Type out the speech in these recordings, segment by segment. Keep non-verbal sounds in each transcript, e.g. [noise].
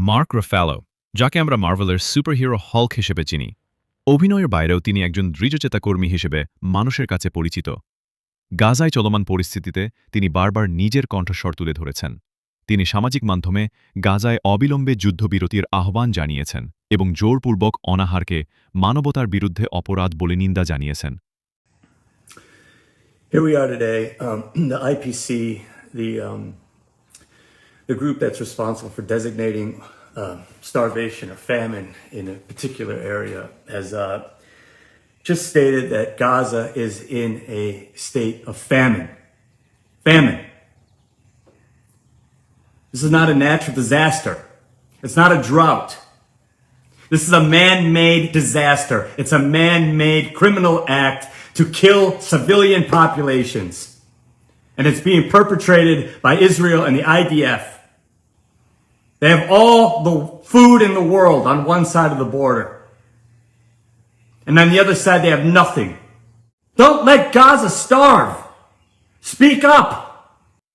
Mark রাফ্যালো যাকে আমরা মার্ভেলের সুপারহিরো হল্ক হিসেবে চিনি। অভিনয়ের বাইরেও তিনি একজন দৃঢ়চেতা কর্মী হিসেবে মানুষের কাছে পরিচিত। গাজায় চলমান পরিস্থিতিতে তিনি বারবার নিজের কণ্ঠস্বর তুলে ধরেছেন। তিনি সামাজিক মাধ্যমে গাজায় অবিলম্বে যুদ্ধবিরতির আহ্বান জানিয়েছেন এবং জোরপূর্বক অনাহারকে মানবতার বিরুদ্ধে অপরাধ বলে নিন্দা জানিয়েছেন। Here we are today. Um, [clears throat] the IPC, the um, the group that's responsible for designating uh, starvation or famine in a particular area, has uh, just stated that Gaza is in a state of famine. Famine. This is not a natural disaster. It's not a drought. This is a man made disaster. It's a man made criminal act to kill civilian populations. And it's being perpetrated by Israel and the IDF. They have all the food in the world on one side of the border. And on the other side, they have nothing. Don't let Gaza starve. Speak up.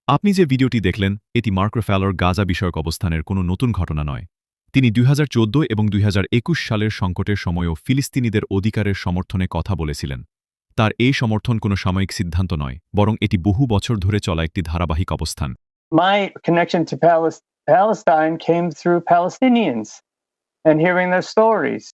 আপনি যে ভিডিওটি দেখলেন এটি mark রাফ্যালোর Gaza বিষয়ক অবস্থানের কোনো নতুন ঘটনা নয় তিনি দুই হাজার চোদ্দ এবং দুই হাজার একুশ সালের সংকটের সময়ও ফিলিস্তিনিদের অধিকারের সমর্থনে কথা বলেছিলেন তার এই সমর্থন কোনো সাময়িক সিদ্ধান্ত নয় বরং এটি বহু বছর ধরে চলা একটি ধারাবাহিক অবস্থান my connection to Palis- Palestine came through Palestinians and hearing their stories.